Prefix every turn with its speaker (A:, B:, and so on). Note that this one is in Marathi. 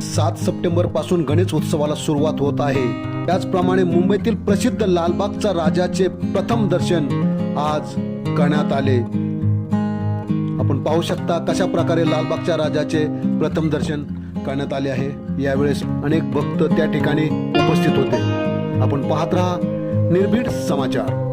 A: सात सप्टेंबरपासून गणेश उत्सवाला सुरुवात होत आहे. त्याचप्रमाणे मुंबईतील प्रसिद्ध लालबागचा राजाचे प्रथम दर्शन आज करण्यात आले. आपण पाहू शकता कशा प्रकारे लालबागच्या राजाचे प्रथम दर्शन करण्यात आले आहे. यावेळेस अनेक भक्त त्या ठिकाणी उपस्थित होते. आपण पाहत राहा निर्भीड समाचार.